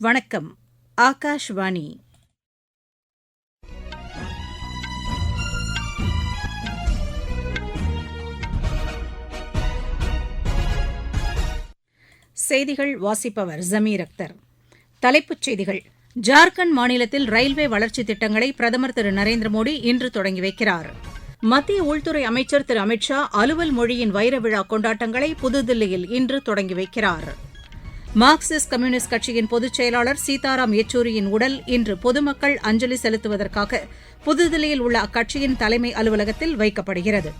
வணக்கம். ஆகாஷ்வாணி. செய்திகள் வாசிப்பவர் ஜமீர் அக்தர். தலைப்புச் செய்திகள். ஜார்க்கண்ட் மாநிலத்தில் ரயில்வே வளர்ச்சித் திட்டங்களை பிரதமர் திரு நரேந்திர மோடி இன்று தொடங்கி வைக்கிறார். மத்திய உள்துறை அமைச்சர் திரு அமித் ஷா அலுவல் மொழியின் வைர விழா கொண்டாட்டங்களை புதுதில்லியில் இன்று தொடங்கி வைக்கிறார். மார்க்சிஸ்ட் கம்யூனிஸ்ட் கட்சியின் பொதுச் செயலாளர் சீதாராம் யெச்சூரியின் உடல் இன்று பொதுமக்கள் அஞ்சலி செலுத்துவதற்காக புதுதில்லியில் உள்ள அக்கட்சியின் தலைமை அலுவலகத்தில் வைக்கப்படுகிறது.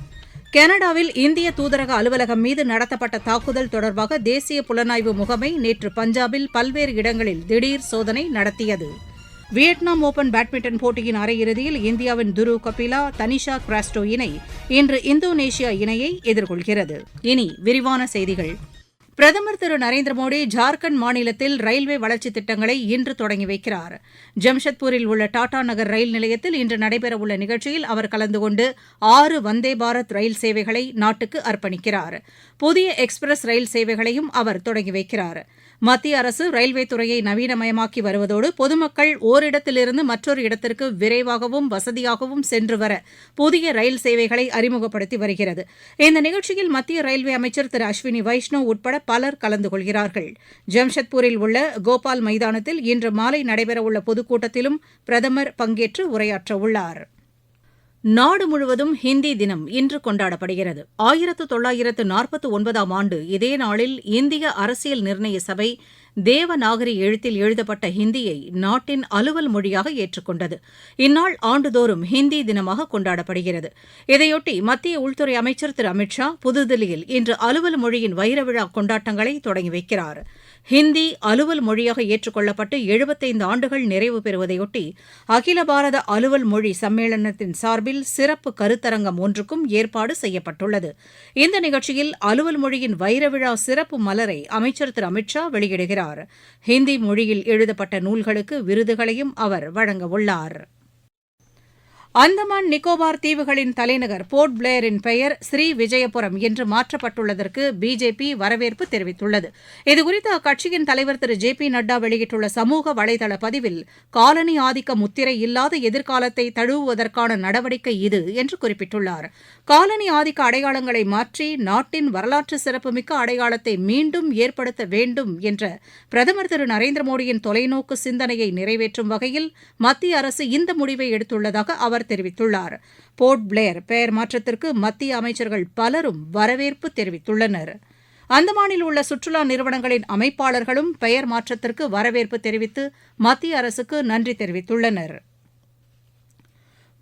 கனடாவில் இந்திய தூதரக அலுவலகம் மீது நடத்தப்பட்ட தாக்குதல் தொடர்பாக தேசிய புலனாய்வு முகமை நேற்று பஞ்சாபில் பல்வேறு இடங்களில் திடீர் சோதனை நடத்தியது. வியட்நாம் ஓபன் பேட்மிண்டன் போட்டியின் அரையிறுதியில் இந்தியாவின் துரு கபிலா தனிஷா கிராஸ்டோ இணை இன்று இந்தோனேஷியா இணையை எதிர்கொள்கிறது. இனி விரிவான செய்திகள். பிரதமர் திரு நரேந்திர மோடி ஜார்க்கண்ட் மாநிலத்தில் ரயில்வே வளர்ச்சித் திட்டங்களை இன்று தொடங்கி வைக்கிறார். ஜம்ஷத்பூரில் உள்ள டாடா நகர் ரயில் நிலையத்தில் இன்று நடைபெறவுள்ள நிகழ்ச்சியில் அவர் கலந்து கொண்டு ஆறு வந்தே பாரத் ரயில் சேவைகளை நாட்டுக்கு அர்ப்பணிக்கிறார். புதிய எக்ஸ்பிரஸ் ரயில் சேவைகளையும் அவர் தொடங்கி வைக்கிறார். மத்திய அரசு ரயில்வே துறையை நவீனமயமாக்கி வருவதோடு பொதுமக்கள் ஓரிடத்திலிருந்து மற்றொரு இடத்திற்கு விரைவாகவும் வசதியாகவும் சென்று வர புதிய ரயில் சேவைகளை அறிமுகப்படுத்தி வருகிறது. இந்த நிகழ்ச்சியில் மத்திய ரயில்வே அமைச்சர் திரு அஸ்வினி வைஷ்ணவ் உட்பட பலர் கலந்து கொள்கிறார்கள் ஜம்ஷத்பூரில் உள்ள கோபால் மைதானத்தில் இன்று மாலை நடைபெறவுள்ள பொதுக்கூட்டத்திலும் பிரதமர் பங்கேற்று உரையாற்றவுள்ளார் நாடு முழுவதும் ஹிந்தி தினம் இன்று கொண்டாடப்படுகிறது. ஆயிரத்து தொள்ளாயிரத்து நாற்பத்து ஒன்பதாம் ஆண்டு இதே நாளில் இந்திய அரசியல் நிர்ணய சபை தேவநாகரி எழுத்தில் எழுதப்பட்ட ஹிந்தியை நாட்டின் அலுவல் மொழியாக ஏற்றுக்கொண்டது. இந்நாள் ஆண்டுதோறும் ஹிந்தி தினமாக கொண்டாடப்படுகிறது. இதையொட்டி மத்திய உள்துறை அமைச்சர் திரு அமித் ஷா புதுதில்லியில் இன்று அலுவல் மொழியின் வைர விழா கொண்டாட்டங்களை தொடங்கி வைக்கிறார். ஹிந்தி அலுவல் மொழியாக ஏற்றுக்கொள்ளப்பட்டு எழுபத்தைந்து ஆண்டுகள் நிறைவு பெறுவதையொட்டி அகில பாரத அலுவல் மொழி சம்மேளனத்தின் சார்பில் சிறப்பு கருத்தரங்கம் ஒன்றுக்கும் ஏற்பாடு செய்யப்பட்டுள்ளது. இந்த நிகழ்ச்சியில் அலுவல் மொழியின் வைரவிழா சிறப்பு மலரை அமைச்சர் திரு அமித் ஷா வெளியிடுகிறார். ஹிந்தி மொழியில் எழுதப்பட்ட நூல்களுக்கு விருதுகளையும் அவர் வழங்கவுள்ளாா் அந்தமான் நிக்கோபார் தீவுகளின் தலைநகர் போர்ட் பிளேயரின் பெயர் ஸ்ரீ விஜயபுரம் என்று மாற்றப்பட்டுள்ளதற்கு பிஜேபி வரவேற்பு தெரிவித்துள்ளது. இதுகுறித்து அக்கட்சியின் தலைவர் திரு ஜே பி நட்டா வெளியிட்டுள்ள சமூக வலைதள பதிவில் காலனி ஆதிக்க முத்திரை இல்லாத எதிர்காலத்தை தழுவுவதற்கான நடவடிக்கை இது என்று குறிப்பிட்டுள்ளார். காலனி ஆதிக்க அடையாளங்களை மாற்றி நாட்டின் வரலாற்று சிறப்புமிக்க அடையாளத்தை மீண்டும் ஏற்படுத்த வேண்டும் என்ற பிரதமர் திரு நரேந்திர மோடியின் தொலைநோக்கு சிந்தனையை நிறைவேற்றும் வகையில் மத்திய அரசு இந்த முடிவை எடுத்துள்ளதாக அவர் தெரிவித்துள்ளார். போர்ட் பிளேயர் பெயர் மாற்றத்திற்கு மத்திய அமைச்சர்கள் பலரும் வரவேற்பு தெரிவித்துள்ளனர். அந்தமானில் உள்ள சுற்றுலா நிறுவனங்களின் அமைப்பாளர்களும் பெயர் மாற்றத்திற்கு வரவேற்பு தெரிவித்து மத்திய அரசுக்கு நன்றி தெரிவித்துள்ளனர்.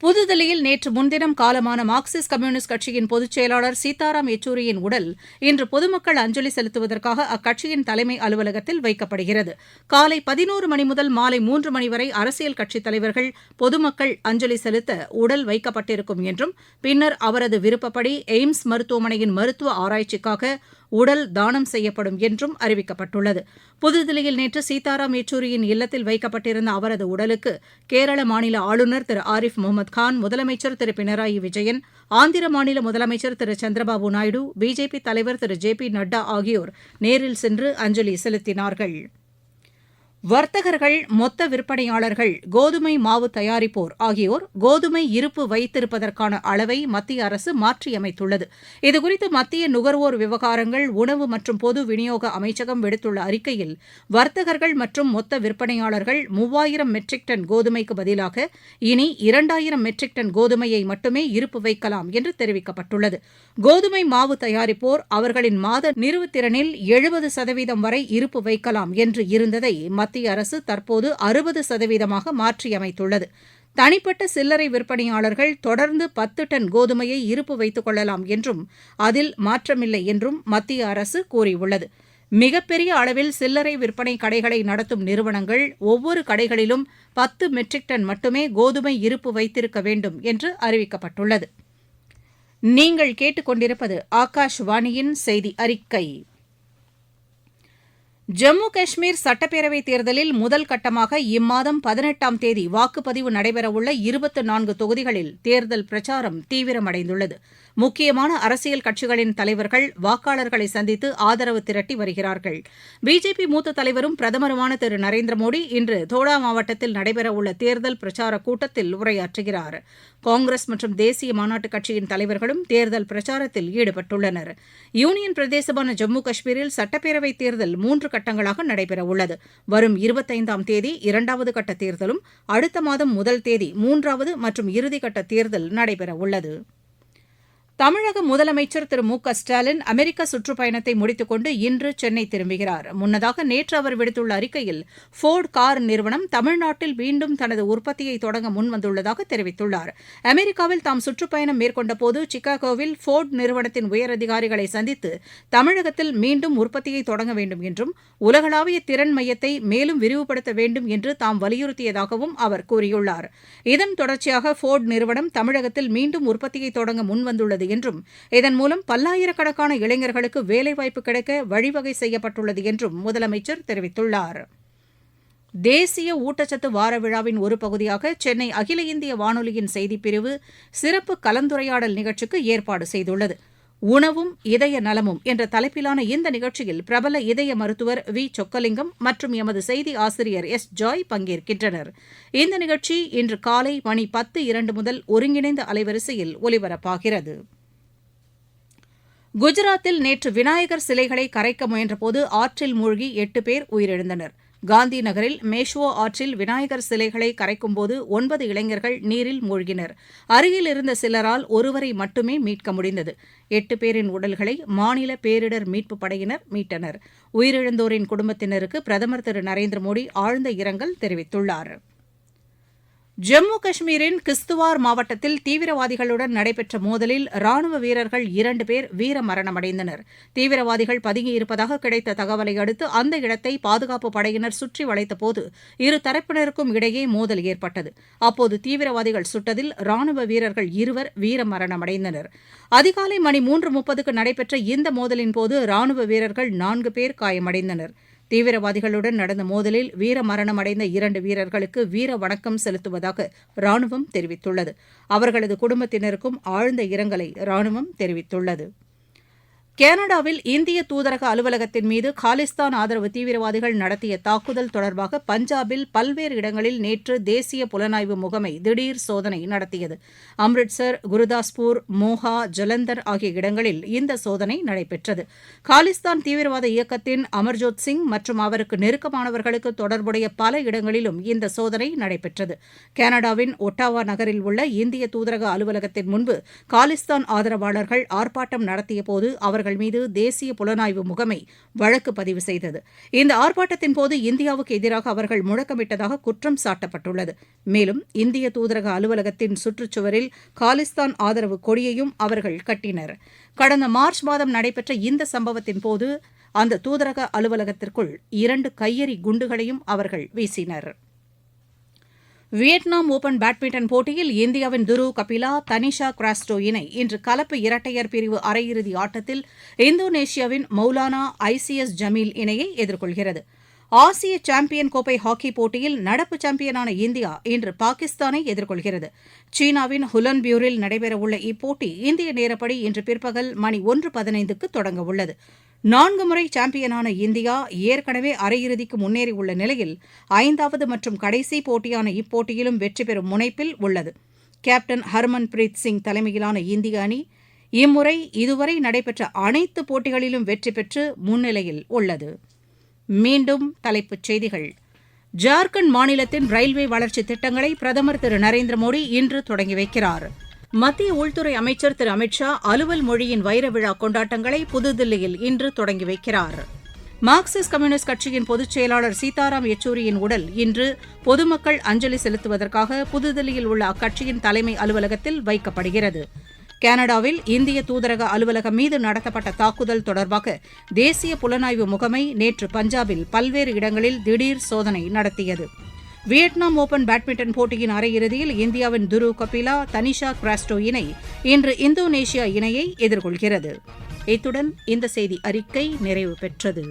புதுதில்லியில் நேற்று முன்தினம் காலமான மார்க்சிஸ்ட் கம்யூனிஸ்ட் கட்சியின் பொதுச் செயலாளர் சீதாராம் யெச்சூரியின் உடல் இன்று பொதுமக்கள் அஞ்சலி செலுத்துவதற்காக அக்கட்சியின் தலைமை அலுவலகத்தில் வைக்கப்படுகிறது. காலை பதினோரு மணி முதல் மாலை மூன்று மணி வரை அரசியல் கட்சித் தலைவர்கள் பொதுமக்கள் அஞ்சலி செலுத்த உடல் வைக்கப்பட்டிருக்கும் என்றும் பின்னர் அவரது விருப்பப்படி எய்ம்ஸ் மருத்துவமனையின் மருத்துவ ஆராய்ச்சிக்காக உடல் தானம் செய்யப்படும் என்றும் அறிவிக்கப்பட்டுள்ளது. புதுதில்லியில் நேற்று சீதாராம் யெச்சூரியின் இல்லத்தில் வைக்கப்பட்டிருந்த அவரது உடலுக்கு கேரள மாநில ஆளுநர் திரு ஆரிஃப் முகமது கான் முதலமைச்சர் திரு பினராயி விஜயன் ஆந்திர மாநில முதலமைச்சர் திரு சந்திரபாபு நாயுடு பிஜேபி தலைவர் திரு ஜே பி நட்டா ஆகியோர் நேரில் சென்று அஞ்சலி செலுத்தினார்கள். வர்த்தகர்கள் மொத்த விற்பனையாளர்கள் கோதுமை மாவு தயாரிப்போர் ஆகியோர் கோதுமை இருப்பு வைத்திருப்பதற்கான அளவை மத்திய அரசு மாற்றியமைத்துள்ளது. இதுகுறித்து மத்திய நுகர்வோர் விவகாரங்கள் உணவு மற்றும் பொது விநியோக அமைச்சகம் விடுத்துள்ள அறிக்கையில் வர்த்தகர்கள் மற்றும் மொத்த விற்பனையாளர்கள் மூவாயிரம் மெட்ரிக் டன் கோதுமைக்கு பதிலாக இனி இரண்டாயிரம் மெட்ரிக் டன் கோதுமையை மட்டுமே இருப்பு வைக்கலாம் என்று தெரிவிக்கப்பட்டுள்ளது. கோதுமை மாவு தயாரிப்போர் அவர்களின் மாத நிறுவுத்திறனில் எழுபது சதவீதம் வரை இருப்பு வைக்கலாம் என்று இருந்ததை மத்திய அரசு தற்போது அறுபது சதவீதமாக மாற்றியமைத்துள்ளது. தனிப்பட்ட சில்லறை விற்பனையாளர்கள் தொடர்ந்து பத்து டன் கோதுமையை இருப்பு வைத்துக் கொள்ளலாம் என்றும் அதில் மாற்றமில்லை என்றும் மத்திய அரசு கூறியுள்ளது. மிகப்பெரிய அளவில் சில்லறை விற்பனை கடைகளை நடத்தும் நிறுவனங்கள் ஒவ்வொரு கடைகளிலும் பத்து மெட்ரிக் டன் மட்டுமே கோதுமை இருப்பு வைத்திருக்க வேண்டும் என்று அறிவிக்கப்பட்டுள்ளது. நீங்கள் கேட்டுக்கொண்டிருப்பது ஆகாஷ்வாணியின் செய்தி அறிக்கை. ஜம்மு காஷ்மீர் சட்டப்பேரவைத் தேர்தலில் முதல் கட்டமாக இம்மாதம் பதினெட்டாம் தேதி வாக்குப்பதிவு நடைபெறவுள்ள இருபத்து நான்கு தொகுதிகளில் தேர்தல் பிரச்சாரம் தீவிரமடைந்துள்ளது. முக்கியமான அரசியல் கட்சிகளின் தலைவர்கள் வாக்காளர்களை சந்தித்து ஆதரவு திரட்டி வருகிறார்கள். பிஜேபி மூத்த தலைவரும் பிரதமருமான திரு. நரேந்திர மோடி இன்று தோடா மாவட்டத்தில் நடைபெறவுள்ள தேர்தல் பிரச்சார கூட்டத்தில் உரையாற்றுகிறார். காங்கிரஸ் மற்றும் தேசிய மாநாட்டுக் கட்சியின் தலைவர்களும் தேர்தல் பிரச்சாரத்தில் ஈடுபட்டுள்ளனர். யூனியன் பிரதேசமான ஜம்மு காஷ்மீரில் சட்டப்பேரவைத் தேர்தல் மூன்று கட்டங்களாக நடைபெறவுள்ளது. வரும் இருபத்தைந்தாம் தேதி இரண்டாவது கட்ட தேர்தலும் அடுத்த மாதம் முதல் தேதி மூன்றாவது மற்றும் இறுதிக்கட்ட தேர்தல் நடைபெறவுள்ளது. தமிழக முதலமைச்சர் திரு மு க ஸ்டாலின் அமெரிக்க சுற்றுப்பயணத்தை முடித்துக் கொண்டு இன்று சென்னை திரும்புகிறார். முன்னதாக நேற்று அவர் விடுத்துள்ள அறிக்கையில் ஃபோர்டு கார் நிறுவனம் தமிழ்நாட்டில் மீண்டும் தனது உற்பத்தியை தொடங்க முன்வந்துள்ளதாக தெரிவித்துள்ளார். அமெரிக்காவில் தாம் சுற்றுப்பயணம் மேற்கொண்டபோது சிகாகோவில் ஃபோர்டு நிறுவனத்தின் உயரதிகாரிகளை சந்தித்து தமிழகத்தில் மீண்டும் உற்பத்தியை தொடங்க வேண்டும் என்றும் உலகளாவிய திறன் மையத்தை மேலும் விரிவுபடுத்த வேண்டும் என்று தாம் வலியுறுத்தியதாகவும் அவர் கூறியுள்ளார். இதன் தொடர்ச்சியாக ஃபோர்டு நிறுவனம் தமிழகத்தில் மீண்டும் உற்பத்தியை தொடங்க முன்வந்துள்ளது என்றும் இதன் மூலம் பல்லாயிரக்கணக்கான இளைஞர்களுக்கு வேலைவாய்ப்பு கிடைக்க வழிவகை செய்யப்பட்டுள்ளது என்றும் முதலமைச்சர் தெரிவித்துள்ளார். தேசிய ஊட்டச்சத்து வார விழாவின் ஒரு பகுதியாக சென்னை அகில இந்திய வானொலியின் செய்திப்பிரிவு சிறப்பு கலந்துரையாடல் நிகழ்ச்சிக்கு ஏற்பாடு செய்துள்ளது. உணவும் இதய நலமும் என்ற தலைப்பிலான இந்த நிகழ்ச்சியில் பிரபல இதய மருத்துவர் வி. சொக்கலிங்கம் மற்றும் எமது செய்தி ஆசிரியர் எஸ். ஜாய் பங்கேற்கின்றனர். இந்த நிகழ்ச்சி இன்று காலை மணி பத்து இரண்டு முதல் ஒருங்கிணைந்த அலைவரிசையில் ஒலிபரப்பாகிறது. குஜராத்தில் நேற்று விநாயகர் சிலைகளை கரைக்க முயன்றபோது ஆற்றில் மூழ்கி எட்டு பேர் உயிரிழந்தனர். காந்தி நகரில் மேஷ்வோ ஆற்றில் விநாயகர் சிலைகளை கரைக்கும்போது ஒன்பது இளைஞர்கள் நீரில் மூழ்கினர். அருகில் இருந்த சிலரால் ஒருவரை மட்டுமே மீட்க முடிந்தது. எட்டு பேரின் உடல்களை மாநில பேரிடர் மீட்புப் படையினர் மீட்டனர். உயிரிழந்தோரின் குடும்பத்தினருக்கு பிரதமர் திரு நரேந்திர மோடி ஆழ்ந்த இரங்கல் தெரிவித்துள்ளார். ஜம்மு காஷ்மீரின் கிஸ்துவார் மாவட்டத்தில் தீவிரவாதிகளுடன் நடைபெற்ற மோதலில் ராணுவ வீரர்கள் இரண்டு பேர் வீரமரணமடைந்தனர் தீவிரவாதிகள் பதுங்கியிருப்பதாக கிடைத்த தகவலை அடுத்து அந்த இடத்தை பாதுகாப்பு படையினர் சுற்றி வளைத்தபோது இரு தரப்பினருக்கும் இடையே மோதல் ஏற்பட்டது. அப்போது தீவிரவாதிகள் சுட்டதில் ராணுவ வீரர்கள் இருவர் வீரமரணமடைந்தனர் அதிகாலை மணி மூன்று முப்பதுக்கு நடைபெற்ற இந்த மோதலின்போது ராணுவ வீரர்கள் நான்கு பேர் காயமடைந்தனர். தீவிரவாதிகளுடன் நடந்த மோதலில் வீரமரணம் அடைந்த இரண்டு வீரர்களுக்கு வீர வணக்கம் செலுத்துவதாக ராணுவம் தெரிவித்துள்ளது. அவர்களது குடும்பத்தினருக்கும் ஆழ்ந்த இரங்கலை ராணுவம் தெரிவித்துள்ளது. கனடாவில் இந்திய தூதரக அலுவலகத்தின் மீது காலிஸ்தான் ஆதரவு தீவிரவாதிகள் நடத்திய தாக்குதல் தொடர்பாக பஞ்சாபில் பல்வேறு இடங்களில் நேற்று தேசிய புலனாய்வு முகமை திடீர் சோதனை நடத்தியது. அம்ரிட்சர் குருதாஸ்பூர் மோஹா ஜலந்தர் ஆகிய இடங்களில் இந்த சோதனை நடைபெற்றது. காலிஸ்தான் தீவிரவாத இயக்கத்தின் அமர்ஜோத் சிங் மற்றும் அவருக்கு நெருக்கமானவர்களுக்கு தொடர்புடைய பல இடங்களிலும் இந்த சோதனை நடைபெற்றது. கனடாவின் ஒட்டாவா நகரில் உள்ள இந்திய தூதரக அலுவலகத்தின் முன்பு காலிஸ்தான் ஆதரவாளர்கள் ஆர்ப்பாட்டம் நடத்தியபோது அவர்கள் அவர்கள் மீது தேசிய புலனாய்வு முகமை வழக்கு பதிவு செய்தது. இந்த ஆர்ப்பாட்டத்தின் போது இந்தியாவுக்கு எதிராக அவர்கள் முழக்கமிட்டதாக குற்றம் சாட்டப்பட்டுள்ளது. மேலும் இந்திய தூதரக அலுவலகத்தின் சுற்றுச்சுவரில் காலிஸ்தான் ஆதரவு கொடியையும் அவர்கள் கட்டினர். கடந்த மார்ச் மாதம் நடைபெற்ற இந்த சம்பவத்தின் போது அந்த தூதரக அலுவலகத்திற்குள் இரண்டு கையெறி குண்டுகளையும் அவர்கள் வீசினர். வியட்நாம் ஒபன் பேட்மிண்டன் போட்டியில் இந்தியாவின் துருவ் கபிலா தனிஷா கிராஸ்டோ இணை இன்று கலப்பு இரட்டையர் பிரிவு அரையிறுதி ஆட்டத்தில் இந்தோனேஷியாவின் மௌலானா ஐசிஎஸ் ஜமீல் இணையை எதிர்கொள்கிறது. ஆசிய சாம்பியன் கோப்பை ஹாக்கி போட்டியில் நடப்பு சாம்பியனான இந்தியா இன்று பாகிஸ்தானை எதிர்கொள்கிறது. சீனாவின் ஹுலன்பியூரில் நடைபெறவுள்ள இப்போட்டி இந்திய நேரப்படி இன்று பிற்பகல் மணி ஒன்று பதினைந்துக்கு தொடங்கவுள்ளது நான்கு முறை சாம்பியனான இந்தியா ஏற்கனவே அரையிறுதிக்கு முன்னேறியுள்ள நிலையில் ஐந்தாவது மற்றும் கடைசி போட்டியான இப்போட்டியிலும் வெற்றி பெறும் முனைப்பில் உள்ளது. கேப்டன் ஹர்மன்பிரீத் சிங் தலைமையிலான இந்திய அணி இம்முறை இதுவரை நடைபெற்ற அனைத்து போட்டிகளிலும் வெற்றி பெற்று முன்னிலையில் உள்ளது. மீண்டும் தலைப்புச் செய்திகள். ஜார்க்கண்ட் மாநிலத்தின் ரயில்வே வளர்ச்சி திட்டங்களை பிரதமர் திரு நரேந்திர மோடி இன்று தொடங்கி வைக்கிறார். மத்திய உள்துறை அமைச்சர் திரு அமித் ஷா அலுவல் மொழியின் வைர விழா கொண்டாட்டங்களை புதுதில்லியில் இன்று தொடங்கி வைக்கிறார். மார்க்சிஸ்ட் கம்யூனிஸ்ட் கட்சியின் பொதுச் செயலாளர் சீதாராம் யெச்சூரியின் உடல் இன்று பொதுமக்கள் அஞ்சலி செலுத்துவதற்காக புதுதில்லியில் உள்ள அக்கட்சியின் தலைமை அலுவலகத்தில் வைக்கப்படுகிறது. கனடாவில் இந்திய தூதரக அலுவலகம் மீது நடத்தப்பட்ட தாக்குதல் தொடர்பாக தேசிய புலனாய்வு முகமை நேற்று பஞ்சாபில் பல்வேறு இடங்களில் திடீர் சோதனை நடத்தியது. வியட்நாம் ஓபன் பேட்மிண்டன் போட்டியின் அரையிறுதியில் இந்தியாவின் துரு கபிலா தனிஷா கிராஸ்டோ இணை இன்று இந்தோனேஷியா இணையை எதிர்கொள்கிறது. இத்துடன் இந்த செய்தி அறிக்கை நிறைவு பெற்றது.